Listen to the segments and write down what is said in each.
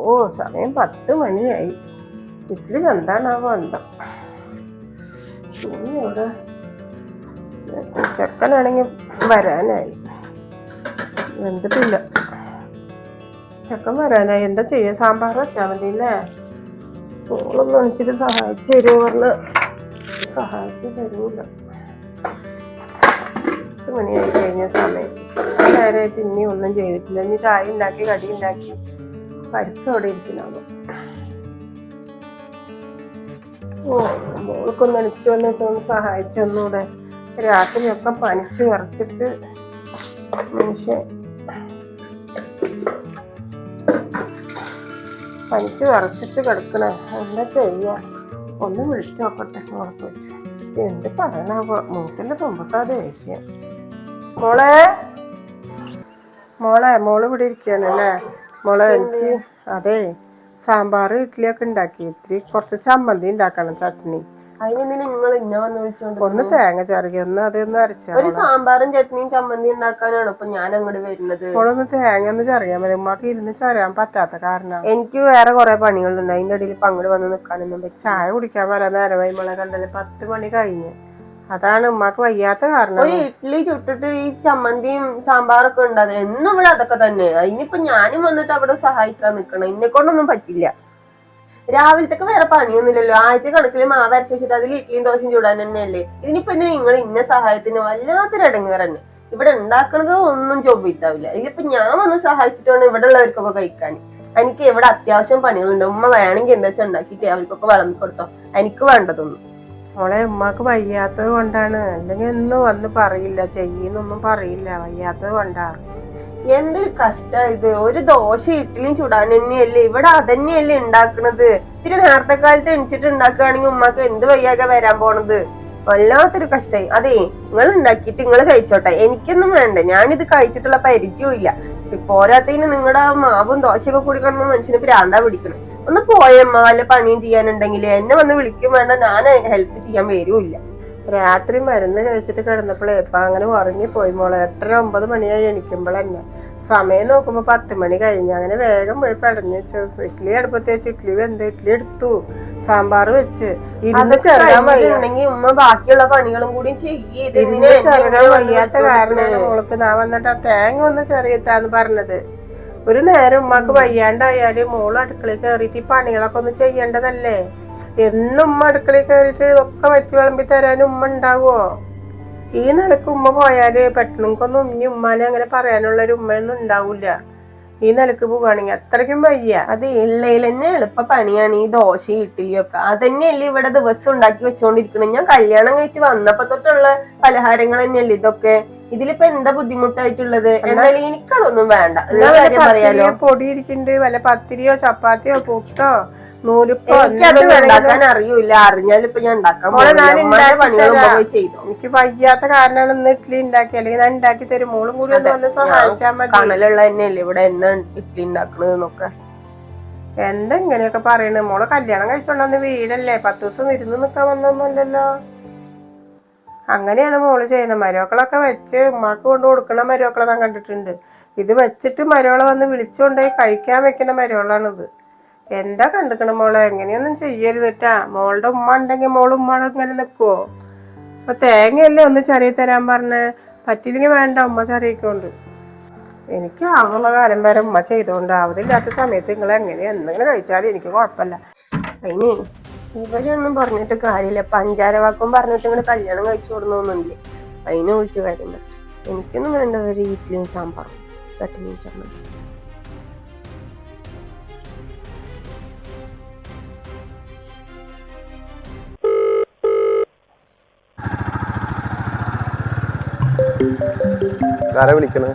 ഓ സമയം പത്ത് മണിയായി. ഇത്തിരി എന്താണാവോ ആ ബന്ധം ചക്കനാണെങ്കിൽ വരാനായി. വെന്തിട്ടില്ല ചക്കൻ വരാനായി. എന്താ ചെയ്യുക സാമ്പാർ വെച്ചാൽ മതി അല്ലേ? മോളൊന്നും എണിച്ചിട്ട് സഹായിച്ചു തരുമോ പറഞ്ഞ് സഹായിച്ചു തരൂല. പത്ത് മണിയായി കഴിഞ്ഞ സമയം. നേരെ ഇനി ഒന്നും ചെയ്തിട്ടില്ല. ഇനി ചായ ഉണ്ടാക്കി കടി ഉണ്ടാക്കി. പരിപ്പ് അവിടെ ഓ മോൾക്കൊന്ന് എണിച്ചിട്ട് വന്നിട്ട് ഒന്ന് സഹായിച്ചൊന്നൂടെ രാത്രിയൊക്കെ പനിച്ച് വിറച്ചിട്ട് മനുഷ്യ പനിച്ച് വിറച്ചിട്ട് കിടക്കണ. എന്താ ചെയ്യാ? ഒന്ന് വിളിച്ചു നോക്കട്ടെ മോൾക്ക് എന്ത് പറയണ? മൂക്കിന്റെ തുമ്പത്താ ദേഷ്യം. മോളെ? മോളെ മോൾ ഇവിടെ ഇരിക്കുകയാണ് അല്ലേ? മോളെ എനിക്ക് അതെ സാമ്പാർ ഇഡ്ഡലിയൊക്കെ ഉണ്ടാക്കി. ഇത്തിരി കുറച്ച് ചമ്മന്തി ഉണ്ടാക്കണം ചട്നി. അതിന് നിങ്ങൾ ഇന്ന വന്ന് വിളിച്ചോണ്ട് ഒന്ന് തേങ്ങ ചിറകി ഒന്ന് അതൊന്ന് അരച്ചാ ഒരു സാമ്പാറും ചട്നിയും ചമ്മന്തി ഉണ്ടാക്കാനാണ് ഇപ്പൊ ഞാൻ അങ്ങോട്ട് വരുന്നത്? ഇപ്പോഴൊന്ന് തേങ്ങ ഒന്ന് ചെറിയാൻ മതി. ഉമ്മാക്ക് ഇരുന്ന് ചെറിയാൻ പറ്റാത്ത കാരണം. എനിക്ക് വേറെ കുറെ പണികളുണ്ട്. അതിന്റെ ഇടയിൽ ഇപ്പൊ അങ്ങോട്ട് വന്ന് നിൽക്കാനൊന്നും ചായ കുടിക്കാൻ വരാൻ നേരമായി മോളെ. കണ്ടത് പത്ത് മണി കഴിഞ്ഞ്. അതാണ് ഉമ്മാക്ക് വയ്യാത്ത കാരണം. ഒരു ഇഡ്ഡലി ചുട്ടിട്ട് ഈ ചമ്മന്തിയും സാമ്പാറൊക്കെ ഉണ്ട്. അത് എന്നും ഇവിടെ അതൊക്കെ തന്നെ. അതിനിപ്പോ ഞാനും വന്നിട്ട് അവിടെ സഹായിക്കാൻ നിക്കണം. എന്നെ കൊണ്ടൊന്നും പറ്റില്ല. രാവിലത്തേക്ക് വേറെ പണിയൊന്നുമില്ലല്ലോ. ആഴ്ച കണക്കിൽ മാവ് വെച്ചിട്ട് അതിൽ ഇഡ്ഡലിയും ദോശയും ചൂടാൻ തന്നെയല്ലേ? ഇതിനിപ്പോ എന്തിനാ നിങ്ങൾ ഇന്ന സഹായത്തിന് വല്ലാത്തൊരു ഇടങ്ങേറ് തന്നെ ഇവിടെ ഉണ്ടാക്കണത് ഒന്നും ചൊവ്വിട്ടാവില്ല. ഇതിപ്പോ ഞാൻ വന്ന് സഹായിച്ചിട്ടാണ് ഇവിടെ ഉള്ളവർക്കൊക്കെ കഴിക്കാൻ. എനിക്ക് ഇവിടെ അത്യാവശ്യം പണികളുണ്ട്. ഉമ്മ വേണമെങ്കിൽ എന്താ വെച്ചാൽ ഉണ്ടാക്കിയിട്ട് അവർക്കൊക്കെ വിളമ്പി കൊടുത്തോ. എനിക്ക് വേണ്ടതൊന്നും. മോളെ ഉമ്മാക്ക് വയ്യാത്തത് കൊണ്ടാണ്. അല്ലെങ്കിൽ ഒന്നും വന്ന് പറയില്ല ചെയ്യുന്നൊന്നും പറയില്ല വയ്യാത്തത് കൊണ്ടാ. എന്തൊരു കഷ്ട ഇത്. ഒരു ദോശ ഇഡ്ഡലിയും ചുടാൻ തന്നെയല്ലേ? ഇവിടെ അതന്നെയല്ലേ ഉണ്ടാക്കണത് ഇത്തിരി നേരത്തെ കാലത്ത് എണിച്ചിട്ട് ഉണ്ടാക്കുകയാണെങ്കിൽ ഉമ്മാക്ക് എന്ത് വയ്യാക വരാൻ പോണത്? വല്ലാത്തൊരു കഷ്ടായി. അതെ നിങ്ങൾ ഉണ്ടാക്കിയിട്ട് നിങ്ങൾ കഴിച്ചോട്ടെ. എനിക്കൊന്നും വേണ്ട. ഞാനിത് കഴിച്ചിട്ടുള്ള പരിചയവും ഇല്ല പോരാത്തതിന് നിങ്ങളുടെ മാവും ദോശയൊക്കെ കൂടി മനുഷ്യനെ മനുഷ്യന് പ്രാന്താ പിടിക്കണം. ഒന്ന് പോയമ്മ വല്ല പണിയും ചെയ്യാനുണ്ടെങ്കിൽ എന്നെ വന്ന് വിളിക്കും വേണ്ട ഞാൻ ഹെൽപ്പ് ചെയ്യാൻ വരൂല്ല. രാത്രി മരുന്ന് കഴിച്ചിട്ട് കിടന്നപ്പോഴേ ഇപ്പൊ അങ്ങനെ ഉറങ്ങിപ്പോയി മോളെ. എട്ടര ഒമ്പത് മണിയായി എണിക്കുമ്പോഴന്നെ സമയം നോക്കുമ്പോൾ പത്ത് മണി കഴിഞ്ഞ് അങ്ങനെ വേഗം പോയി പടഞ്ഞു വെച്ചു. ഇഡ്ഡലി അടുപ്പത്ത് വെച്ച്. ഇഡ്ഡലി വെന്ത്. ഇഡ്ഡലി എടുത്തു. സാമ്പാർ വെച്ച്. ഇരുന്ന് ചെറുതാൻ വയ്യുണ്ടെങ്കിൽ ഉമ്മ ബാക്കിയുള്ള പണികളും കൂടി ഇരുന്ന് ചെറുതാൻ വയ്യാത്ത കാരണമാണ് മോൾക്ക്. ഞാൻ വന്നിട്ട് ആ തേങ്ങ ഒന്ന് ചെറിയത്താന്ന് പറഞ്ഞത്. ഒരു നേരം ഉമ്മക്ക് വയ്യാണ്ടായാൽ മോൾ അടുക്കളയിൽ കയറിയിട്ട് ഈ പണികളൊക്കെ ഒന്ന് ചെയ്യേണ്ടതല്ലേ? എന്നും ഉമ്മ അടുക്കളയിൽ കയറിയിട്ട് ഒക്കെ വെച്ച് വിളമ്പി തരാൻ ഉമ്മ ഉണ്ടാവോ? ഈ നിലയ്ക്ക് ഉമ്മ പോയാൽ പെട്ടെന്നൊന്നും ഇനി ഉമ്മാനെ അങ്ങനെ പറയാനുള്ള ഒരു ഉമ്മയൊന്നും ഉണ്ടാവൂല ഈ നിലയ്ക്ക് പോവുകയാണെങ്കിൽ അത്രയ്ക്കും വയ്യ. അത് ഇള്ളയിൽ തന്നെ എളുപ്പ പണിയാണ് ഈ ദോശ ഇട്ടിലിയൊക്കെ ഒക്കെ അതന്നെയല്ലേ ഇവിടെ ദിവസം ഉണ്ടാക്കി വെച്ചോണ്ടിരിക്കണം. ഞാൻ കല്യാണം കഴിച്ച് വന്നപ്പോ തൊട്ടുള്ള പലഹാരങ്ങൾ തന്നെയല്ലേ ഇതൊക്കെ. ഇതിലിപ്പോ എന്താ ബുദ്ധിമുട്ടായിട്ടുള്ളത്? എന്നാലും എനിക്കതൊന്നും വേണ്ട. പൊടി ഇരിക്കുന്നുണ്ട് വല്ല പത്തിരിയോ ചപ്പാത്തിയോ പുട്ടോ? ഉണ്ടാക്കാൻ അറിയൂല അറിഞ്ഞാലിപ്പോ ഞാൻ ഉണ്ടാക്കാൻ ചെയ്തോ. എനിക്ക് വയ്യാത്ത കാരണമാണ് ഇന്ന് ഇഡ്ഡലി ഉണ്ടാക്കി. അല്ലെങ്കിൽ ഞാൻ ഉണ്ടാക്കി തരും. മോളും കൂടി സഹായിച്ചാൽ മതി. കണലുള്ള തന്നെയല്ലേ ഇവിടെ എന്നാ ഇഡ്ഡലി ഉണ്ടാക്കണത് എന്നൊക്കെ. എന്താ ഇങ്ങനെയൊക്കെ പറയണേ? മോൾ കല്യാണം കഴിച്ചോണ്ടെന്ന് വീടല്ലേ. പത്ത് ദിവസം വിരുന്ന് നിക്കാൻ വന്നൊന്നുമല്ലല്ലോ. അങ്ങനെയാണ് മോൾ ചെയ്യണത് മരോക്കളൊക്കെ വെച്ച് ഉമ്മാക്ക് കൊണ്ട് കൊടുക്കണ മരോക്കളെ ഞാൻ കണ്ടിട്ടുണ്ട്. ഇത് വെച്ചിട്ട് മരോളെ വന്ന് വിളിച്ചുകൊണ്ടേ കഴിക്കാൻ വെക്കണ മരവളാണിത് എന്താ കണ്ടിക്കണ മോളെ? എങ്ങനെയൊന്നും ചെയ്യരുത് കേട്ടാ മോളുടെ ഉമ്മ ഉണ്ടെങ്കിൽ മോൾ ഉമ്മാടെ ഇങ്ങനെ നിൽക്കുവോ അപ്പൊ തേങ്ങയല്ലേ ഒന്ന് ചെറിയ തരാൻ പറഞ്ഞേ? പറ്റിയില്ലെങ്കിൽ വേണ്ട ഉമ്മ ചെറിയിക്കൊണ്ട്. എനിക്ക് ആവുള്ള കാലം വരെ ഉമ്മ ചെയ്തോണ്ട് ആവതില്ലാത്ത സമയത്ത് നിങ്ങൾ എങ്ങനെ എന്തെങ്കിലും കഴിച്ചാലും എനിക്ക് കുഴപ്പമില്ല. അതിന് ഇവരൊന്നും പറഞ്ഞിട്ട് കാര്യമില്ല. പഞ്ചാര വാക്കും പറഞ്ഞിട്ട് ഇങ്ങനെ കല്യാണം കഴിച്ചു കൊടുന്നൊന്നുമില്ലേ? അതിനെ വിളിച്ച് കാര്യം എനിക്കൊന്നും വേണ്ട ഒരു ഇഡ്ഡലിയും സാമ്പാറും ചട്നിയും ചമ്മന്തി ആരാ വിളിക്കണേ.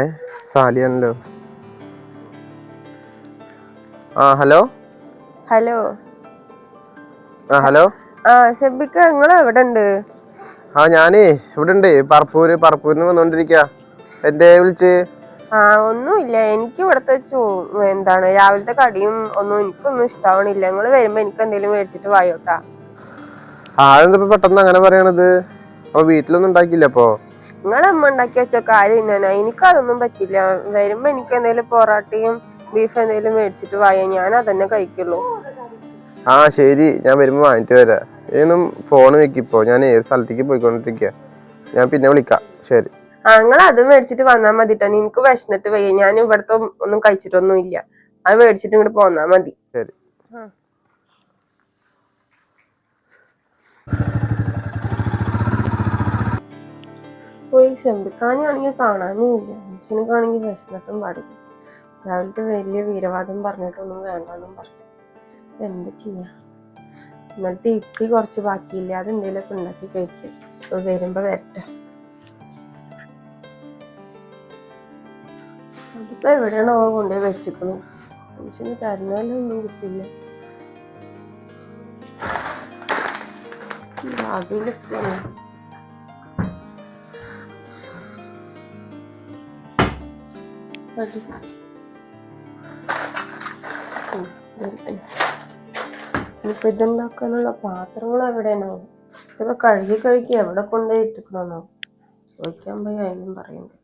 ഏ സാലിയാണല്ലോ ആ ഹലോ? ഹലോ. ആ ഹലോ? ആ ഷെബിക്ക നിങ്ങൾ എവിടെ ഉണ്ട് ആ ഞാനേ ഇവിടെ ഉണ്ട് പറപ്പൂര് പറപ്പൂരിന്ന് വന്നോണ്ടിരിക്ക. എന്തേ വിളിച്ച്? ആ ഒന്നുമില്ല. എനിക്ക് ഇവിടുത്തെ ചൂ എന്താണ് രാവിലത്തെ കടിയും ഒന്നും എനിക്കൊന്നും ഇഷ്ടാവണില്ല. നിങ്ങൾ വരുമ്പോ എനിക്ക് എന്തെങ്കിലും മേടിച്ചിട്ട് വായോട്ടാ. ആരെന്താ ഇപ്പൊ പെട്ടെന്ന് അങ്ങനെ പറയണത്? അപ്പൊ വീട്ടിലൊന്നും ഉണ്ടാക്കിയില്ല അപ്പൊ? നിങ്ങളെ അമ്മ ഉണ്ടാക്കി വെച്ച കാര്യം ഇന്നാ എനിക്കതൊന്നും പറ്റില്ല. വരുമ്പോ എനിക്ക് എന്തെങ്കിലും പൊറോട്ടയും ബീഫ് എന്തെങ്കിലും മേടിച്ചിട്ട് വായ. ഞാൻ അതന്നെ കഴിക്കുള്ളൂ. ആ ശരി. ഞാൻ വരുമ്പോ വാങ്ങിട്ട് വരാം. ഏതും ഫോൺ വെക്കിപ്പോ ഞാൻ ഏത് സ്ഥലത്തേക്ക് പോയിക്കൊണ്ടിരിക്കുക ഞാൻ പിന്നെ വിളിക്കാം. ശരി. ആ നിങ്ങൾ അത് മേടിച്ചിട്ട് വന്നാ മതി കേട്ടോ എനിക്ക് വിശന്നിട്ട് വയ്യ. ഞാൻ ഇവിടത്തെ ഒന്നും കഴിച്ചിട്ടൊന്നും ഇല്ല. അത് മേടിച്ചിട്ട് ഇങ്ങോട്ട് പോന്നാ മതി. ശരി. പോയി സെമ്പിക്കാനാണെങ്കിൽ കാണാനും ഇല്ല മനുഷ്യനക്കാണെങ്കിൽ വിശന്നിട്ടും പാടില്ല. രാവിലത്തെ വലിയ വീരവാദം പറഞ്ഞിട്ടൊന്നും വേണ്ടെന്നും പറഞ്ഞു. എന്ത് ചെയ്യാ? ഇന്നലത്തെ ഇപ്പി കുറച്ച് ബാക്കിയില്ല? അത് എന്തെങ്കിലുമൊക്കെ ഉണ്ടാക്കി കഴിക്കും. വരുമ്പോ വരട്ടെ. അതിപ്പോ അവ കൊണ്ടുപോയി വെച്ചിക്കണു മനുഷ്യന് തരുന്നാലൊന്നും കിട്ടില്ല. അതിലൊക്കെ ഇതുണ്ടാക്കാനുള്ള പാത്രങ്ങൾ എവിടെയാണോ? ഇതൊക്കെ കഴുകി കഴുകി എവിടെ കൊണ്ടുപോയി ഇട്ടിക്കണോ ചോദിക്കാൻ പോയി അതിനും പറയണ്ടേ.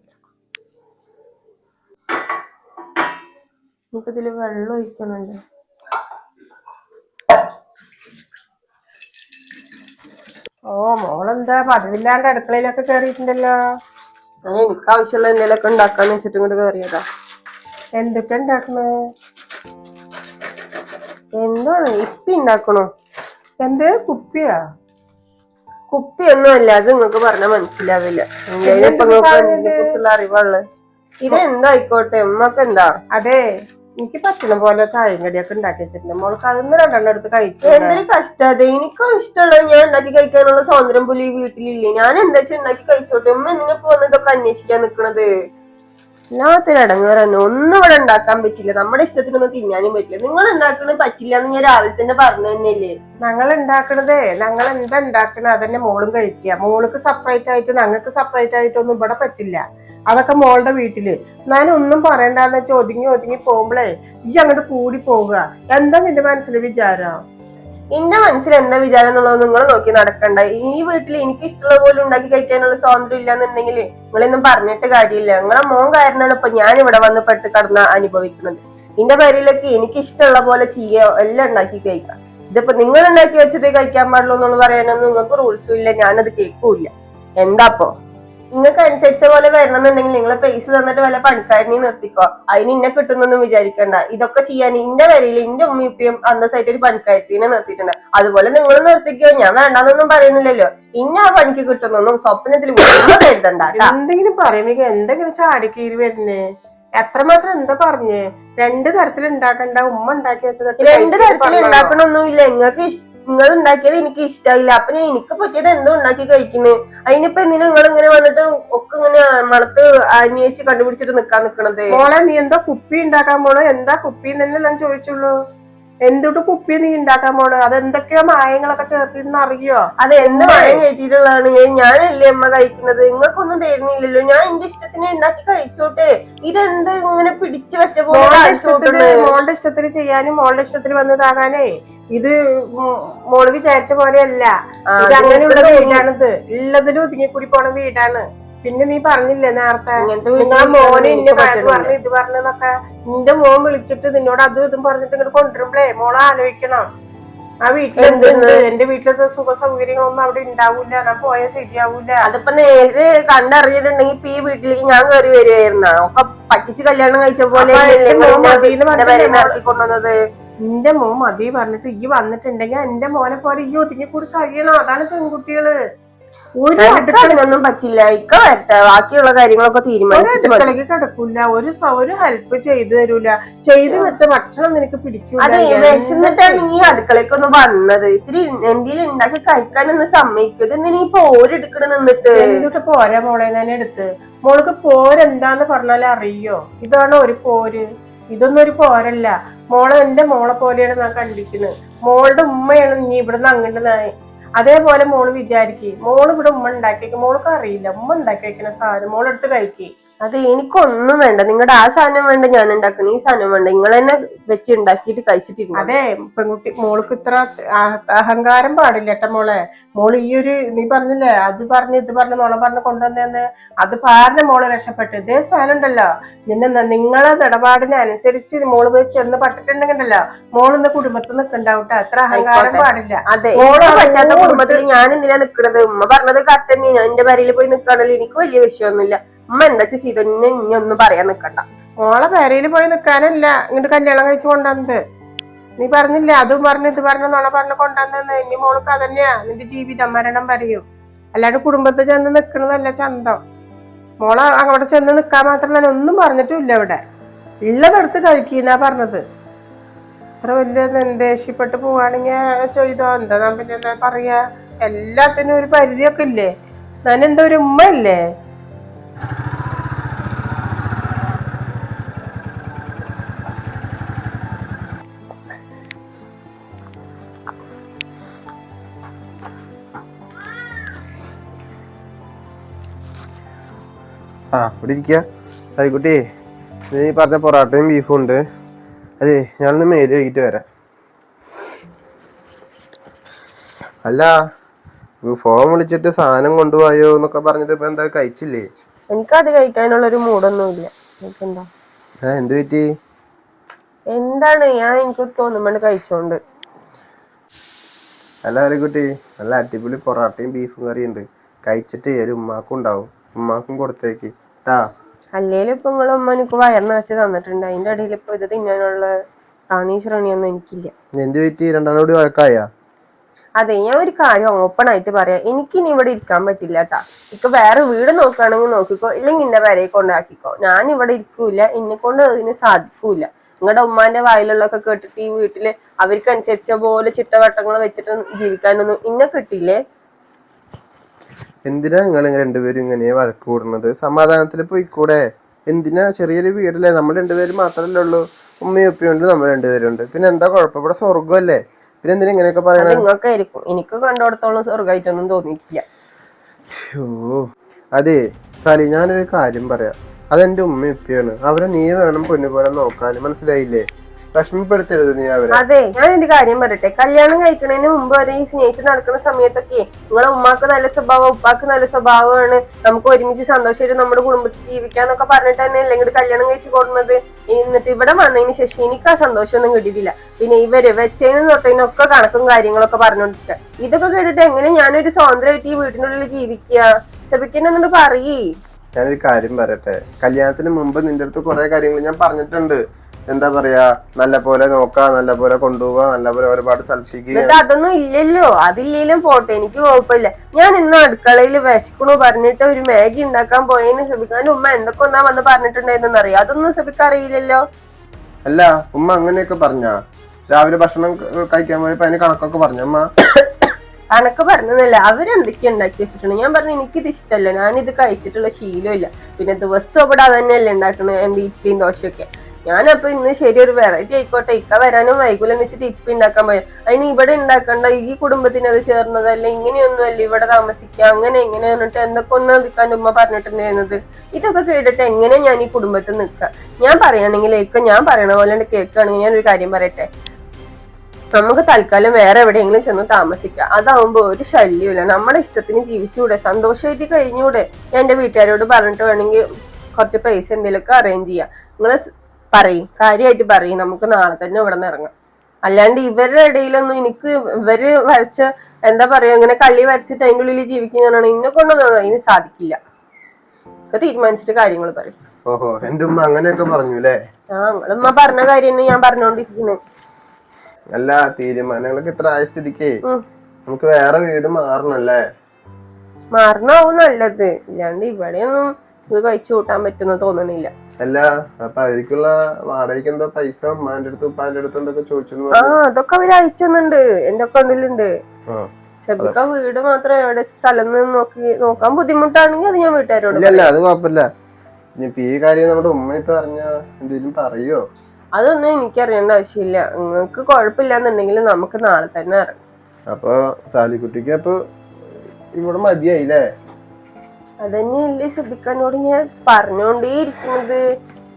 ഇതിൽ വെള്ളം ഒഴിക്കണല്ലോ ഓ മോളെന്താ പതിവില്ലാണ്ട് അടുക്കളയിലൊക്കെ കയറിയിട്ടുണ്ടല്ലോ ഞാൻ എനിക്ക് ആവശ്യമുള്ള എന്തെങ്കിലുമൊക്കെ ഉണ്ടാക്കാന്ന് വെച്ചിട്ട് ഇങ്ങോട്ട് കയറിയതാ എന്തൊക്കെ ഉണ്ടാക്കണേ? എന്താണ് ഇപ്പി ഉണ്ടാക്കണോ? എന്ത്? കുപ്പിയാ? കുപ്പിയൊന്നും അല്ല അത് നിങ്ങൾക്ക് പറഞ്ഞാൽ മനസ്സിലാവില്ല. എങ്കിലും ഇപ്പൊ നിങ്ങൾക്ക് അതിനെ കുറിച്ചുള്ള അറിവുള്ളത് ഇത് എന്തായിക്കോട്ടെ ഉമ്മക്ക് എന്താ? അതെ. എനിക്ക് പറ്റുന്ന പോലെ ചായയും കടിയൊക്കെ ഉണ്ടാക്കി വെച്ചിട്ടുണ്ട്. മോൾക്ക് അതൊന്നും രണ്ടെണ്ണം എടുത്ത് കഴിച്ചു എന്തൊരു കഷ്ടത എനിക്കും ഇഷ്ടമുള്ളത് ഞാൻ ഉണ്ടാക്കി കഴിക്കാനുള്ള സ്വാതന്ത്ര്യം പോലും ഈ വീട്ടിലില്ലേ. ഞാൻ എന്താ വെച്ചാൽ ഉണ്ടാക്കി കഴിച്ചോട്ടെ? ഉമ്മ എന്തിനാ പോകുന്ന ഇതൊക്കെ അന്വേഷിക്കാൻ നിക്കണത്? എല്ലാത്തിനും ഇടങ്ങേറ് തന്നെ. ഒന്നും ഇവിടെ ഉണ്ടാക്കാൻ പറ്റില്ല. നമ്മുടെ ഇഷ്ടത്തിനൊന്നും തിന്നാനും പറ്റില്ല. നിങ്ങൾ ഉണ്ടാക്കണത് പറ്റില്ല എന്ന് ഞാൻ രാവിലെ തന്നെ പറഞ്ഞു തന്നെയല്ലേ? ഞങ്ങൾ ഉണ്ടാക്കണതേ. ഞങ്ങൾ എന്താ ഉണ്ടാക്കണത്? അതന്നെ മോളും കഴിക്കുക. മോൾക്ക് സെപ്പറേറ്റ് ആയിട്ട് ഞങ്ങൾക്ക് സെപ്പറേറ്റ് ആയിട്ടൊന്നും ഇവിടെ പറ്റില്ല. അതൊക്കെ മോളുടെ വീട്ടിൽ. ഞാൻ ഒന്നും പറയണ്ടെന്ന് വെച്ചാൽ ഒതുങ്ങി ഒതുങ്ങി പോകുമ്പോഴേ ഈ അങ്ങോട്ട് കൂടി പോവുക. എന്താ നിന്റെ മനസ്സിൽ വിചാരം? എന്റെ മനസ്സിൽ എന്താ വിചാരം എന്നുള്ളത് നിങ്ങൾ നോക്കി നടക്കണ്ട. ഈ വീട്ടിൽ എനിക്ക് ഇഷ്ടമുള്ള പോലെ ഉണ്ടാക്കി കഴിക്കാനുള്ള സ്വാതന്ത്ര്യം ഇല്ലാന്നുണ്ടെങ്കിൽ നിങ്ങളൊന്നും പറഞ്ഞിട്ട് കാര്യമില്ല. നിങ്ങളെ മോൻ കാരണമാണ് ഇപ്പൊ ഞാൻ ഇവിടെ വന്ന് പെട്ട് കടന്ന് അനുഭവിക്കുന്നത്. നിന്റെ പേരിലൊക്കെ എനിക്ക് ഇഷ്ടമുള്ള പോലെ ചെയ്യോ എല്ലാം ഉണ്ടാക്കി കഴിക്കാം. ഇതിപ്പോ നിങ്ങൾ ഉണ്ടാക്കി വെച്ചതേ കഴിക്കാൻ പാടുള്ളൂ എന്നുള്ള പറയാനൊന്നും നിങ്ങൾക്ക് റൂൾസും ഇല്ല. ഞാനത് കേൾക്കൂല എന്താപ്പോ? നിങ്ങൾക്ക് അനുസരിച്ച പോലെ വരണമെന്നുണ്ടെങ്കിൽ നിങ്ങൾ പൈസ തന്നിട്ട് വല്ല പണിക്കാരനെ നിർത്തിക്കോ. അതിന് ഇന്നെ കിട്ടുന്നൊന്നും വിചാരിക്കണ്ട. ഇതൊക്കെ ചെയ്യാൻ ഇന്റെ വരയിൽ ഇന്റെ ഉമ്മയും അന്ന അന്തസ്സായിട്ട് ഒരു പണിക്കാരത്തിനെ നിർത്തിയിട്ടുണ്ട്. അതുപോലെ നിങ്ങൾ നിർത്തിക്കോ. ഞാൻ വേണ്ടെന്നൊന്നും പറയുന്നില്ലല്ലോ. ഇന്ന ആ പണിക്ക് കിട്ടുന്നൊന്നും സ്വപ്നത്തിൽ കരുതണ്ട. എന്തെങ്കിലും പറയുമ്പോ എന്തെങ്കിലും ചാടിക്കീരി വരുന്നേ? എത്രമാത്രം എന്താ പറഞ്ഞേ? രണ്ട് തരത്തിൽ ഉണ്ടാക്കണ്ട ഉമ്മ ഉണ്ടാക്കി വെച്ചതൊക്കെ രണ്ട് തരത്തിൽ. ഉണ്ടാക്കണമൊന്നുമില്ല നിങ്ങൾക്ക് നിങ്ങൾ ഉണ്ടാക്കിയത് എനിക്ക് ഇഷ്ടമില്ല അപ്പൊ ഞാൻ എനിക്ക് പറ്റിയത് എന്തോ ഉണ്ടാക്കി കഴിക്കുന്നത് അതിനിപ്പോ എന്തിനാ നിങ്ങൾ ഇങ്ങനെ വന്നിട്ട് ഒക്കെ ഇങ്ങനെ മണത്ത് അന്വേഷിച്ച് കണ്ടുപിടിച്ചിട്ട് നിക്കാൻ നിക്കണത്? മോളെ നീ എന്താ കുപ്പി ഉണ്ടാക്കാൻ പോണോ? എന്താ കുപ്പി തന്നെ ഞാൻ ചോദിച്ചുള്ളൂ. എന്തുട്ട് കുപ്പി നീ ഉണ്ടാക്കാൻ പോണോ? അത് എന്തൊക്കെയോ മായങ്ങളൊക്കെ ചേർത്തിന്ന് അറിയോ? അത് എന്ത് മായം കയറ്റിയിട്ടുള്ളതാണ് ഞാനല്ലേ അമ്മ കഴിക്കുന്നത്? നിങ്ങൾക്കൊന്നും തരുന്നില്ലല്ലോ. ഞാൻ എന്റെ ഇഷ്ടത്തിന് ഉണ്ടാക്കി കഴിച്ചോട്ടെ. ഇതെന്ത് ഇങ്ങനെ പിടിച്ചു വെച്ച പോലെ ഇഷ്ടത്തിന്? മോളുടെ ഇഷ്ടത്തിന് ചെയ്യാനും മോളുടെ ഇഷ്ടത്തിന് വന്നതാകാനേ ഇത് മോൾ വിചാരിച്ച പോലെയല്ല. ഇത് അങ്ങനെയുള്ള. വീടാണിത്. ഉള്ളതിലും ഒതുങ്ങിക്കൂടി പോണ വീടാണ്. പിന്നെ നീ പറഞ്ഞില്ലേ നേരത്തെ? നിങ്ങളെ വീട്ടിൽ മോനെ ഇന്നെ പറഞ്ഞു ഇത് പറഞ്ഞെന്നൊക്കെ നിന്റെ മോൻ വിളിച്ചിട്ട് നിന്നോട് അത് ഇതും പറഞ്ഞിട്ട് ഇങ്ങോട്ട് കൊണ്ടുവരുമ്പളേ മോളെ ആലോചിക്കണം. ആ വീട്ടിൽ എന്തുണ്ട്? എന്റെ വീട്ടിലത്തെ സുഖ സൗകര്യങ്ങളൊന്നും അവിടെ ഉണ്ടാവൂല ഞാൻ പോയാൽ ശരിയാവൂല. അതിപ്പോ നേര് കണ്ടറിഞ്ഞിട്ടുണ്ടെങ്കിൽ ഇപ്പൊ ഈ വീട്ടിലേക്ക് ഞാൻ കയറി വരുമായിരുന്ന ഒക്കെ പറ്റിച്ച് കല്യാണം കഴിച്ച പോലെ കൊണ്ടുവന്നത് എന്റെ മോൻ മതി പറഞ്ഞിട്ട് ഈ വന്നിട്ടുണ്ടെങ്കിൽ എന്റെ മോനെ പോലെ ഈ ഒതുങ്ങി കൂടി കഴിയണം. അതാണ് പെൺകുട്ടികൾ. ഒരു പറ്റില്ല. ഇക്ക വരട്ടെ. ബാക്കിയുള്ള കാര്യങ്ങളൊക്കെ തീരുമാനിച്ചിട്ട് അടുക്കളയ്ക്ക് കിടക്കൂല. ഒരു ഒരു ഹെൽപ്പ് ചെയ്തു തരൂല. ചെയ്തു വെച്ച ഭക്ഷണം നിനക്ക് പിടിക്കൂല. അതെ വിശന്നിട്ടാണ് നീ അടുക്കളയ്ക്ക് ഒന്ന് വന്നത്. ഇത്തിരി എന്തെങ്കിലും ഉണ്ടാക്കി കഴിക്കാനൊന്ന് സമ്മതിക്കും. എന്തിനാ ഈ പോരെടുക്കണ നിന്നിട്ട്? എന്നിട്ട് പോരാ മോളെ ഞാൻ എടുത്ത്? മോൾക്ക് പോരെന്താന്ന് പറഞ്ഞാൽ അറിയോ? ഇതാണ് ഒരു പോര്? ഇതൊന്നും ഒരു പോരല്ല. മോളെ എന്റെ മോളെ പോലെയാണ് ഞാൻ കണ്ടിരിക്കുന്നത് മോളുടെ ഉമ്മയാണ് നീ ഇവിടുന്ന് അങ്ങോട്ട് നായ അതേപോലെ മോൾ വിചാരിക്കേ. മോൾ ഇവിടെ ഉമ്മ ഉണ്ടാക്കി മോൾക്ക് അറിയില്ല. ഉമ്മ ഉണ്ടാക്കി വെക്കുന്ന സാധനം മോളെടുത്ത് കഴിക്ക്. അത് എനിക്കൊന്നും വേണ്ട. നിങ്ങളുടെ ആ സാധനം വേണ്ട ഞാൻ ഉണ്ടാക്കണം ഈ സാധനം വേണ്ട. നിങ്ങൾ തന്നെ വെച്ച് ഉണ്ടാക്കിയിട്ട് കഴിച്ചിട്ടിരുന്നു അതെ പെൺകുട്ടി മോൾക്ക് ഇത്ര അഹങ്കാരം പാടില്ല ഏട്ടാ മോളെ. മോൾ ഈ ഒരു നീ പറഞ്ഞില്ലേ അത് പറഞ്ഞ് ഇത് പറഞ്ഞ് മോളെ പറഞ്ഞ് കൊണ്ടുവന്നേന്ന്. അത് പാറിന് മോൾ രക്ഷപ്പെട്ടു. ഇതേ സാധനം ഉണ്ടല്ലോ. നിന്നെ നിങ്ങളെ അനുസരിച്ച് മോൾ പോയി ചെന്ന് പട്ടിട്ടുണ്ടെങ്കിണ്ടല്ലോ മോൾ ഇന്ന് കുടുംബത്തിൽ നിൽക്കണ്ടാവട്ടെ അത്ര അഹങ്കാരം പാടില്ല. അതെ മോൾ പറ്റാത്ത കുടുംബത്തിൽ ഞാൻ എന്തിനാ നിക്കണത്? ഉമ്മ പറഞ്ഞത് കറക്റ്റ് തന്നെ ഞാൻ എന്റെ വരയിൽ പോയി നിൽക്കാണല്ലോ എനിക്ക് വലിയ വിഷയമൊന്നുമില്ല. ഉമ്മ എന്താ ചെയ്തു? ഇനി ഒന്നും പറയാൻ നിക്കണ്ട. മോളെ പേരയിൽ പോയി നിക്കാനല്ല. ഇങ്ങോട്ട് കല്യാണം കഴിച്ചു കൊണ്ടുവന്നത്. നീ പറഞ്ഞില്ലേ അതും പറഞ്ഞു ഇത് പറഞ്ഞു നോണ പറഞ്ഞു കൊണ്ടുവന്നെന്ന് ഇനി മോൾക്ക് അതന്നെയാ. നിന്റെ ജീവിതം മരണം പറയും അല്ലാണ്ട് കുടുംബത്തിൽ ചെന്ന് നിക്കണതല്ല ചന്തം. മോളെ അവിടെ ചെന്ന് നിക്കാൻ മാത്രമല്ല ഒന്നും പറഞ്ഞിട്ടില്ല ഇവിടെ. ഉള്ളതെടുത്ത് കഴിക്കുന്നാ പറഞ്ഞത്. അത്ര വലിയ ദേഷ്യപ്പെട്ട് പോവാണെങ്കിൽ ചെയ്തോ? എന്താ പിന്നെ എന്താ പറയാ? എല്ലാത്തിനും ഒരു പരിധിയൊക്കെ ഇല്ലേ? ഞാൻ എന്താ ഒരു ഉമ്മ ഇല്ലേ ആ ഇവിടെ ഇരിക്കുക ആയിക്കോട്ടെ. നീ പറഞ്ഞ പൊറാട്ടയും ബീഫും ഉണ്ട്. അതെ ഞാനൊന്ന് മേൽ കഴിക്കിട്ട് വരാം. അല്ല ഫോൺ വിളിച്ചിട്ട് സാധനം കൊണ്ടുപോയോ എന്നൊക്കെ പറഞ്ഞിട്ട് ഇപ്പൊ എന്താ കഴിച്ചില്ലേ? എനിക്കത് കഴിക്കാനുള്ള ഒരു മൂടൊന്നും ഇല്ല എനിക്കെന്താ? ആ എന്ത് പറ്റി? എന്താണ്? ഞാൻ എനിക്ക് തോന്നുമ്പോൾ കഴിച്ചോണ്ട്. അല്ല അലിക്കുട്ടി നല്ല അടിപൊളി പൊറാട്ടയും ബീഫും കറിയും ഉണ്ട് കഴിച്ചിട്ട് ഒരു ഉമ്മാക്കും ഉണ്ടാവും ഉമ്മാക്കും കൊടുത്തേക്ക്. അല്ലേലും ഇപ്പൊ നിങ്ങളെ ഉമ്മ എനിക്ക് വയറിന് വെച്ച് തന്നിട്ടുണ്ട്. അതിന്റെ ഇടയിൽ ഇപ്പൊ ഇത് തിന്നാനുള്ള റാണി ശ്രണിയൊന്നും എനിക്കില്ല. എന്ത് പറ്റി? വഴക്കായ? അതെ ഞാൻ ഒരു കാര്യം ഓപ്പൺ ആയിട്ട് പറയാം. എനിക്ക് ഇനി ഇവിടെ ഇരിക്കാൻ പറ്റില്ല കേട്ടാ ഇപ്പൊ വേറെ വീട് നോക്കുകയാണെങ്കിൽ നോക്കിക്കോ ഇല്ലെങ്കിൽ എന്റെ പേരെ കൊണ്ടാക്കിക്കോ. ഞാൻ ഇവിടെ ഇരിക്കൂല എന്നെ കൊണ്ട് അതിന് സാധിക്കൂല. നിങ്ങളുടെ ഉമ്മാന്റെ വായിലുള്ളൊക്കെ കേട്ടിട്ട് ഈ വീട്ടിൽ അവർക്ക് അനുസരിച്ച പോലെ ചിട്ടവട്ടങ്ങൾ വെച്ചിട്ട് ജീവിക്കാനൊന്നും ഇന്നെ കിട്ടിയില്ലേ? എന്തിനാ നിങ്ങൾ രണ്ടുപേരും ഇങ്ങനെ വഴക്ക് കൂടുന്നത്? സമാധാനത്തിൽ പോയിക്കൂടെ? എന്തിനാ? ചെറിയൊരു വീടല്ലേ? നമ്മൾ രണ്ടുപേരും മാത്രല്ലേ ഉള്ളൂ. ഉമ്മയും ഉപ്പയും ഉണ്ട് നമ്മൾ രണ്ടുപേരുണ്ട് പിന്നെ എന്താ കുഴപ്പം ഇവിടെ സ്വർഗമല്ലേ പിന്നെ എന്തിനാ ഇങ്ങനെയൊക്കെ പറയണത് പറയണേ നിങ്ങൾക്കായിരിക്കും. എനിക്ക് കണ്ടോടത്തോളം സ്വർഗമായിട്ടൊന്നും തോന്നിയിട്ടില്ല. ഓ അതെ സാലി ഞാനൊരു കാര്യം പറയാം. അതെന്റെ ഉമ്മയും ഉപ്പയാണ് അവരെ നീ വേണം പൊന്നുപോലെ നോക്കാൻ. മനസ്സിലായില്ലേ? വിഷമപ്പെടുത്തരുത് നീ അവരെ. അതെ ഞാൻ എന്റെ കാര്യം പറയട്ടെ. കല്യാണം കഴിക്കണതിന് മുമ്പ് വരെ ഈ സ്നേഹിച്ച് നടക്കുന്ന സമയത്തൊക്കെ നിങ്ങളെ ഉമ്മാക്ക് നല്ല സ്വഭാവം ഉപ്പാക്ക് നല്ല സ്വഭാവമാണ്. നമുക്ക് ഒരുമിച്ച് സന്തോഷമായിട്ട് നമ്മുടെ കുടുംബത്തിൽ ജീവിക്കാന്നൊക്കെ പറഞ്ഞിട്ട് തന്നെ അല്ലെങ്കിൽ കല്യാണം കഴിച്ച് കൊടുക്കുന്നത് എന്നിട്ട് ഇവിടെ വന്നതിന് ശേഷം എനിക്ക് ആ സന്തോഷമൊന്നും കിട്ടിയിട്ടില്ല. പിന്നെ ഇവർ വെച്ചതിനും തൊട്ടതിനൊക്കെ കണക്കും കാര്യങ്ങളൊക്കെ പറഞ്ഞോണ്ടിട്ട് ഇതൊക്കെ കേട്ടിട്ട് എങ്ങനെ ഞാനൊരു സ്വതന്ത്രമായിട്ട് ഈ വീട്ടിനുള്ളിൽ ജീവിക്കുക ശബിക്കെന്നൊന്നിട്ട് പറയേ. ഞാനൊരു കാര്യം പറയട്ടെ. കല്യാണത്തിന് മുമ്പ് നിന്റെ അടുത്ത് കുറെ കാര്യങ്ങൾ ഞാൻ പറഞ്ഞിട്ടുണ്ട്. എന്താ പറയാ നല്ല പോലെ നോക്കാ നല്ല പോലെ കൊണ്ടുപോവാ നല്ല പോലെ ഒരുപാട് സ്ഥലത്തേക്ക് എന്നിട്ട് അതൊന്നും ഇല്ലല്ലോ. അതില്ലേലും പോട്ടെ എനിക്ക് കുഴപ്പമില്ല. ഞാൻ ഇന്ന് അടുക്കളയിൽ വിശക്കണു പറഞ്ഞിട്ട് ഒരു മാഗി ഉണ്ടാക്കാൻ പോയതിന് ഷബിക്കാന്റെ ഉമ്മ എന്തൊക്കെ ഒന്നാ വന്ന് പറഞ്ഞിട്ടുണ്ടായിരുന്നു അറിയാം അതൊന്നും ഷബിക്ക് അറിയില്ലല്ലോ. അല്ല ഉമ്മ അങ്ങനെയൊക്കെ പറഞ്ഞ? രാവിലെ ഭക്ഷണം കഴിക്കാൻ പോയപ്പോ അതിന് കണക്കൊക്കെ പറഞ്ഞു അമ്മ കണക്ക് പറഞ്ഞതല്ല അവരെന്തൊക്കെ ഉണ്ടാക്കി വെച്ചിട്ടുണ്ട്? ഞാൻ പറഞ്ഞു എനിക്കിത് ഇഷ്ടമല്ല. ഞാനിത് കഴിച്ചിട്ടുള്ള ശീലമില്ല. പിന്നെ ദിവസം ഇവിടെ അതന്നെയല്ലേ ഉണ്ടാക്കണത് എന്ത് ഇഡ്ഡലിയും ദോശയൊക്കെ. ഞാനപ്പൊ ഇന്ന് ശരി ഒരു വെറൈറ്റി ആയിക്കോട്ടെ. ഇക്ക വരാനും വൈകുലെന്ന് വെച്ചിട്ട് ഇപ്പ ഉണ്ടാക്കാൻ പോയി. അതിന് ഇവിടെ ഉണ്ടാക്കണ്ട ഈ കുടുംബത്തിന് അത് ചേർന്നതല്ല ഇങ്ങനെയൊന്നും അല്ല ഇവിടെ താമസിക്കുക അങ്ങനെ എങ്ങനെ പറഞ്ഞിട്ട് എന്തൊക്കെ ഒന്നും നിൽക്കാൻ ഉമ്മ പറഞ്ഞിട്ടുണ്ടായിരുന്നത്? ഇതൊക്കെ കേട്ടിട്ട് എങ്ങനെ ഞാൻ ഈ കുടുംബത്തിൽ നിൽക്കുക ഞാൻ പറയണെങ്കിൽ ഇക്ക ഞാൻ പറയണ പോലെ കേൾക്കുകയാണെങ്കിൽ ഞാൻ ഒരു കാര്യം പറയട്ടെ. നമുക്ക് തൽക്കാലം വേറെ എവിടെയെങ്കിലും ചെന്ന് താമസിക്കാം. അതാവുമ്പോ ഒരു ശല്യമില്ല നമ്മുടെ ഇഷ്ടത്തിന് ജീവിച്ചുകൂടെ സന്തോഷമായിട്ട് കഴിഞ്ഞൂടെ. ഞാൻ എന്റെ വീട്ടുകാരോട് പറഞ്ഞിട്ട് വേണമെങ്കിൽ കുറച്ച് പൈസ എന്തെങ്കിലുമൊക്കെ അറേഞ്ച് ചെയ്യാം. നിങ്ങൾ പറയും കാര്യമായിട്ട് പറയും. നമുക്ക് നാളെ തന്നെ ഇവിടെ നിന്ന് ഇറങ്ങാം. അല്ലാണ്ട് ഇവരുടെ ഇടയിലൊന്നും എനിക്ക് ഇവർ വരച്ച എന്താ പറയാ ഇങ്ങനെ കള്ളി വരച്ചിട്ട് അതിന്റെ ഉള്ളിൽ ജീവിക്കുന്നതാണ്? ഇന്നെ കൊണ്ടൊന്നും അതിന് സാധിക്കില്ല. തീരുമാനിച്ചിട്ട് കാര്യങ്ങൾ പറയും. ഓഹോ എന്റെ ഉമ്മ അങ്ങനെയൊക്കെ പറഞ്ഞു അല്ലേ ആ നിങ്ങളുമ്മ പറഞ്ഞ കാര്യം ഞാൻ പറഞ്ഞോണ്ടിരിക്കുന്നത് അല്ല തീരുമാനങ്ങളൊക്കെ ഇത്ര ആയ സ്ഥിതിക്ക്. നമുക്ക് വേറെ വീട് മാറണല്ലേ? മാറണാവും നല്ലത്. ഇല്ലാണ്ട് ഇവിടെയൊന്നും ഇത് കഴിച്ചു കൂട്ടാൻ പറ്റുന്ന തോന്നണില്ല. അല്ല അപ്പൊ അതിലേക്കുള്ള വാടകയ്ക്ക് എന്താ പൈസ ഉമ്മാന്റെ അടുത്ത് ഉപ്പാന്റെ ചോദിച്ചു ആ അതൊക്കെ അവർ അയച്ചെന്നുണ്ട്. എന്റെ അക്കൗണ്ടിലുണ്ട്. ശബിക്ക വീട് മാത്രം എവിടെ സ്ഥലം നിന്ന് നോക്കി നോക്കാൻ ബുദ്ധിമുട്ടാണെങ്കിൽ അത് ഞാൻ വീട്ടുകാരോട് ഇല്ല അത് കുഴപ്പമില്ല. ഇനിയിപ്പൊ ഈ കാര്യം നമ്മുടെ ഉമ്മ ഇപ്പൊ പറഞ്ഞ എന്തെങ്കിലും പറയോ? അതൊന്നും എനിക്കറിയേണ്ട ആവശ്യമില്ല. നിങ്ങൾക്ക് കൊഴപ്പില്ലാന്നുണ്ടെങ്കിൽ നമുക്ക് നാളെ തന്നെ ഇറങ്ങാം. അപ്പൊ സാലിക്കുട്ടിക്ക് അപ്പൊ ഇവിടെ മതിയായില്ലേ? അതന്നെയല്ലേ ശ്രദ്ധിക്കാനോട് ഞാൻ പറഞ്ഞോണ്ടേ ഇരിക്കുന്നത്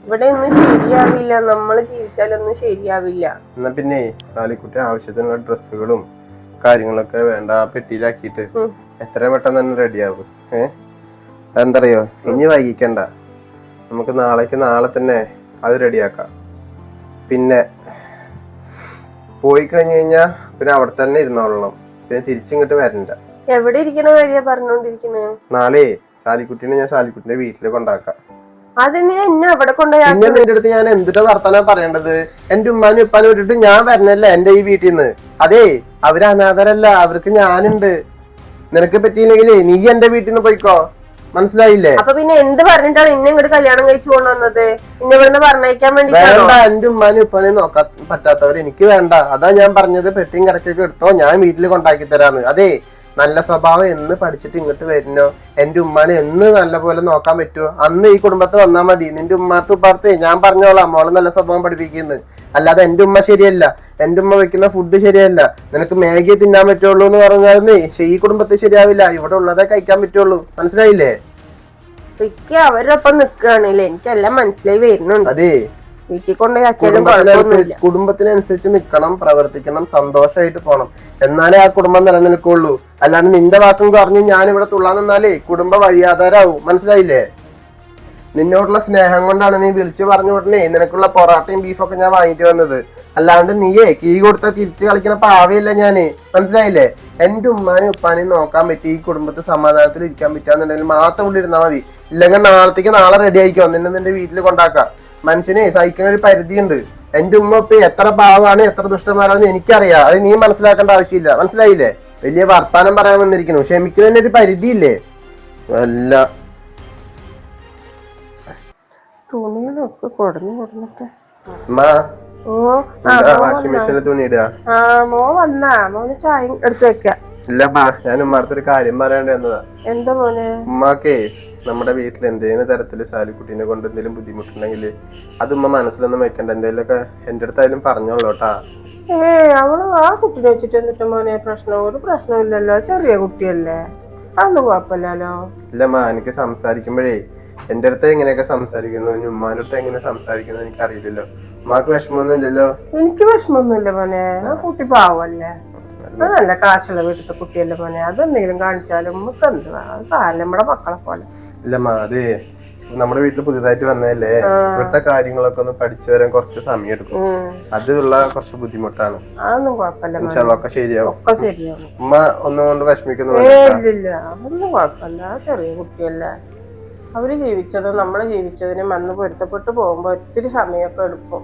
ഇവിടെ ഒന്നും ശരിയാവില്ല. നമ്മൾ ജീവിച്ചാലൊന്നും ശരിയാവില്ല. എന്നാ പിന്നെ സാലിക്കുട്ടി ആവശ്യത്തിനുള്ള ഡ്രസ്സുകളും കാര്യങ്ങളൊക്കെ വേണ്ട ആ പെട്ടിയിലാക്കിയിട്ട് എത്ര പെട്ടെന്ന് തന്നെ റെഡിയാവും ഏഹ് അതെന്തറിയോ? ഇനി വൈകിക്കണ്ട. നമുക്ക് നാളേക്ക് നാളെ തന്നെ അത് റെഡിയാക്കാം പിന്നെ പോയി കഴിഞ്ഞു കഴിഞ്ഞാ പിന്നെ അവിടെ തന്നെ ഇരുന്നോളണം. പിന്നെ തിരിച്ചിങ്ങോട്ട് വരണ്ട. എവിടെ ഇരിക്കണ കാര്യ പറഞ്ഞോണ്ടിരിക്കണേ? നാളെ സാലിക്കുട്ടീനെ ഞാൻ സാലിക്കുട്ടിന്റെ വീട്ടിൽ കൊണ്ടാക്കാം. അതെന്തിനാ എന്നെ അവിടെ കൊണ്ടുപോയി പിന്നെ നിന്റെ അടുത്ത് ഞാൻ എന്തിട്ട് വർത്തന പറയേണ്ടത്? എന്റെ ഉമ്മാനും ഉപ്പാനും വിട്ടിട്ട് ഞാൻ വരണല്ലേ എന്റെ ഈ വീട്ടിൽ നിന്ന് അതെ അവർ അനാഥരല്ല അവർക്ക് ഞാനുണ്ട്. നിനക്ക് പറ്റിയില്ലെങ്കിലേ നീ എന്റെ വീട്ടിൽ നിന്ന് പോയിക്കോ. മനസ്സിലായില്ലേ? അപ്പൊ പിന്നെ എന്ത് പറഞ്ഞിട്ടാണ് ഇന്നെ ഇങ്ങോട്ട് കല്യാണം കഴിച്ചു കൊണ്ടുവന്നത് ഇന്നെ ഇവിടുന്ന് പറഞ്ഞയക്കാൻ വേണ്ടി വേണ്ട എന്റെ ഉമ്മാനും ഉപ്പാനും നോക്കാൻ പറ്റാത്തവർ എനിക്ക് വേണ്ട. അതാ ഞാൻ പറഞ്ഞത് പെട്ടിയും കിടക്കൊക്കെ എടുത്തോ ഞാൻ വീട്ടിൽ കൊണ്ടാക്കി തരാന്ന്. അതെ നല്ല സ്വഭാവം എന്ന് പഠിച്ചിട്ട് ഇങ്ങോട്ട് വരുന്നോ? എന്റെ ഉമ്മാനെ എന്ന് നല്ല പോലെ നോക്കാൻ പറ്റുമോ അന്ന് ഈ കുടുംബത്തിൽ വന്നാൽ മതി. നിന്റെ ഉമ്മാർത്ത് ഉപ്പാർത്ത് ഞാൻ പറഞ്ഞോളാം. മോളെ നല്ല സ്വഭാവം പഠിപ്പിക്കുന്നത് അല്ലാതെ എന്റെ ഉമ്മ ശരിയല്ല. എന്റെ ഉമ്മ വെക്കുന്ന ഫുഡ് ശരിയല്ല. നിനക്ക് മാഗി തിന്നാൻ പറ്റുള്ളൂ എന്ന് പറഞ്ഞാലേ ഈ കുടുംബത്തിൽ ശരിയാവില്ല. ഇവിടെ ഉള്ളതേ കഴിക്കാൻ പറ്റുള്ളൂ. മനസ്സിലായില്ലേ? അവരൊപ്പം നിക്കുകയാണല്ലേ എനിക്കെല്ലാം മനസ്സിലായി വരുന്നുണ്ട്. അതെ. വീട്ടിൽ കൊണ്ടുപോയി ആക്കിയാലും കുഴപ്പമൊന്നുമില്ല. കുടുംബത്തിനനുസരിച്ച് നിൽക്കണം പ്രവർത്തിക്കണം സന്തോഷമായിട്ട് പോണം. എന്നാലേ ആ കുടുംബം നിലനിൽക്കുള്ളൂ. അല്ലാണ്ട് നിന്റെ വാക്കും കുറഞ്ഞ് ഞാൻ ഇവിടെ തുള്ളാൻ നിന്നാലേ കുടുംബം വഴിയാധാരാവും മനസ്സിലായില്ലേ? നിന്നോടുള്ള സ്നേഹം കൊണ്ടാണ് നീ വിളിച്ചു പറഞ്ഞു ഉടനെ നിനക്കുള്ള പൊറോട്ടയും ബീഫൊക്കെ ഞാൻ വാങ്ങിട്ട് വന്നത്. അല്ലാണ്ട് നീയേ കീ കൊടുത്ത തിരിച്ചു കളിക്കണ പാവയില്ല ഞാൻ. മനസ്സിലായില്ലേ? എന്റെ ഉമ്മാനും ഉപ്പാനെയും നോക്കാൻ പറ്റി. ഈ കുടുംബത്തിൽ സമാധാനത്തിൽ ഇരിക്കാൻ പറ്റാന്നുണ്ടെങ്കിൽ മാത്രം ഇവിടെ മതി. ഇല്ലെങ്കിൽ നാളത്തേക്ക് നാളെ റെഡി ആയിക്കോ. നിന്നെ നിന്റെ വീട്ടിൽ കൊണ്ടാക്കാം. മനുഷ്യനെ സഹിക്കുന്ന ഒരു പരിധിയുണ്ട്. എന്റെ ഉമ്മ ഇപ്പൊ എത്ര പാവമാണ് എത്ര ദുഷ്ടന്മാരാണെന്ന് എനിക്കറിയാം. അത് നീ മനസ്സിലാക്കേണ്ട ആവശ്യമില്ല. മനസ്സിലായില്ലേ? വലിയ വർത്താനം പറയാൻ വന്നിരിക്കുന്നു. ക്ഷമിക്കുന്നതിന് ഒരു പരിധിയില്ലേ? അല്ല. തുണികളൊക്കെ കൊടുന്നിട്ട്. ഓ ആ വാഷിംഗ് മെഷീനിൽ തുണി ഇടുക? ആ മോ വന്നാ. മോന് ചായ എടുത്ത് വെക്ക. ഞാൻ ഉമ്മാർത്ത് കാര്യം പറയേണ്ടി വന്നതാ. എന്താ മോനെ? ഉമ്മാക്കേ നമ്മുടെ വീട്ടിൽ എന്തെങ്കിലും തരത്തിൽ സാലിക്കുട്ടീനെ കൊണ്ട് എന്തെങ്കിലും ബുദ്ധിമുട്ടുണ്ടെങ്കിൽ അത് ഉമ്മ മനസ്സിലൊന്നും വെക്കണ്ട. എന്തെങ്കിലുമൊക്കെ എന്റെ അടുത്തായാലും പറഞ്ഞോളൂ കേട്ടാ. ഏ അവൾ ആ കുട്ടിനെ വെച്ചിട്ട് എന്നിട്ട് മോനെ പ്രശ്നം ഒരു പ്രശ്നമില്ലല്ലോ ചെറിയ കുട്ടിയല്ലേ. അതൊന്നും കുഴപ്പമില്ലല്ലോ. ഇല്ലമ്മ എനിക്ക് സംസാരിക്കുമ്പോഴേ എന്റെ അടുത്ത് എങ്ങനെയൊക്കെ സംസാരിക്കുന്നു? ഉമ്മാന്റെ അടുത്ത് എങ്ങനെ സംസാരിക്കുന്നു എനിക്ക് അറിയില്ലല്ലോ ഉമ്മാക്ക് വിഷമമൊന്നും ഇല്ലല്ലോ? എനിക്ക് വിഷമമൊന്നുമില്ല മോനെ. ആ കുട്ടി പാവല്ലേ. അത് നല്ല കാശുള്ള വീട്ടിലത്തെ കുട്ടിയല്ലേ മോനെ? അതെന്തെങ്കിലും കാണിച്ചാലും നമുക്ക് എന്തുവാ സാരല്ല നമ്മുടെ മക്കളെ പോലെ. ഇല്ലമ്മ അത് നമ്മുടെ വീട്ടിൽ പുതിയതായിട്ട് വന്നതല്ലേ? ഇവിടുത്തെ കാര്യങ്ങളൊക്കെ ഒന്ന് പഠിച്ചു വരാൻ കുറച്ച് സമയം എടുക്കും. അതിലുള്ള അതുള്ള കുറച്ച് ബുദ്ധിമുട്ടാണ്. അതൊന്നും കുഴപ്പമില്ല അതൊക്കെ ശരിയാവും. ഒക്കെ ശരിയാവും. ഉമ്മ ഒന്നുകൊണ്ട് വിഷമിക്കുന്നു ഇല്ല അതൊന്നും കുഴപ്പമില്ല. ചെറിയ കുട്ടിയല്ലേ. അവർ ജീവിച്ചതും നമ്മൾ ജീവിച്ചതിനും അന്ന് പൊരുത്തപ്പെട്ടു പോകുമ്പോ ഒത്തിരി സമയമൊക്കെ എടുക്കും.